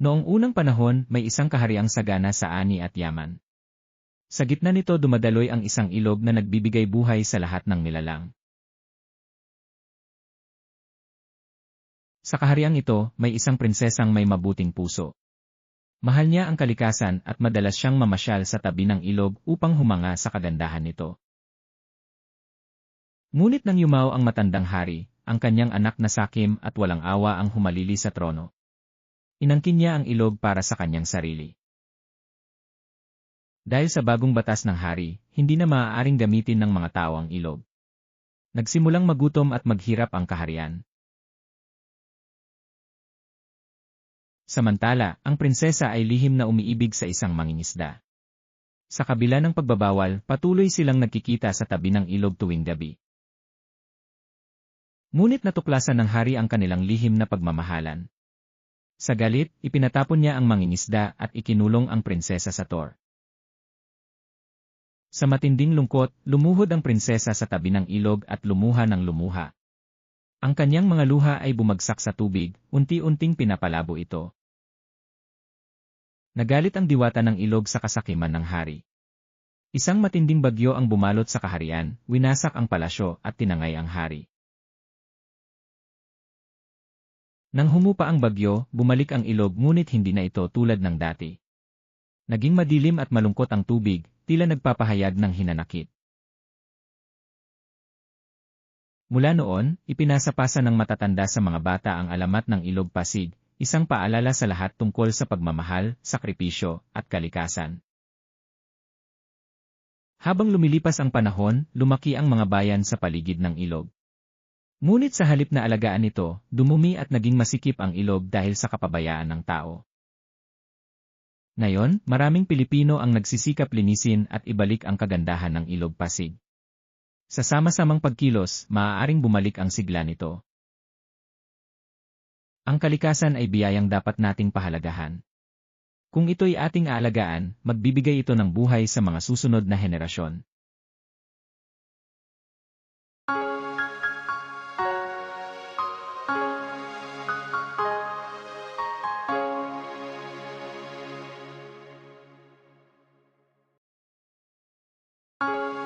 Noong unang panahon, may isang kahariang sagana sa Ani at Yaman. Sa gitna nito dumadaloy ang isang ilog na nagbibigay buhay sa lahat ng nilalang. Sa kahariang ito, may isang prinsesang may mabuting puso. Mahal niya ang kalikasan at madalas siyang mamasyal sa tabi ng ilog upang humanga sa kagandahan nito. Ngunit nang yumaw ang matandang hari, ang kanyang anak na sakim at walang awa ang humalili sa trono. Inangkin niya ang ilog para sa kanyang sarili. Dahil sa bagong batas ng hari, hindi na maaaring gamitin ng mga tao ang ilog. Nagsimulang magutom at maghirap ang kaharian. Samantala, ang prinsesa ay lihim na umiibig sa isang mangingisda. Sa kabila ng pagbabawal, patuloy silang nagkikita sa tabi ng ilog tuwing gabi. Ngunit natuklasan ng hari ang kanilang lihim na pagmamahalan. Sa galit, ipinatapon niya ang mangingisda at ikinulong ang prinsesa sa tor. Sa matinding lungkot, lumuhod ang prinsesa sa tabi ng ilog at lumuha ng lumuha. Ang kanyang mga luha ay bumagsak sa tubig, unti-unting pinapalabo ito. Nagalit ang diwata ng ilog sa kasakiman ng hari. Isang matinding bagyo ang bumalot sa kaharian, winasak ang palasyo at tinangay ang hari. Nang humupa ang bagyo, bumalik ang ilog ngunit hindi na ito tulad ng dati. Naging madilim at malungkot ang tubig, tila nagpapahayag ng hinanakit. Mula noon, ipinasapasa ng matatanda sa mga bata ang alamat ng ilog Pasig, Isang paalala sa lahat tungkol sa pagmamahal, sakripisyo, at kalikasan. Habang lumilipas ang panahon, lumaki ang mga bayan sa paligid ng ilog. Ngunit sa halip na alagaan ito, dumumi at naging masikip ang ilog dahil sa kapabayaan ng tao. Ngayon, maraming Pilipino ang nagsisikap linisin at ibalik ang kagandahan ng ilog Pasig. Sa sama-samang pagkilos, maaaring bumalik ang sigla nito. Ang kalikasan ay biyayang dapat nating pahalagahan. Kung ito'y ating aalagaan, magbibigay ito ng buhay sa mga susunod na henerasyon. you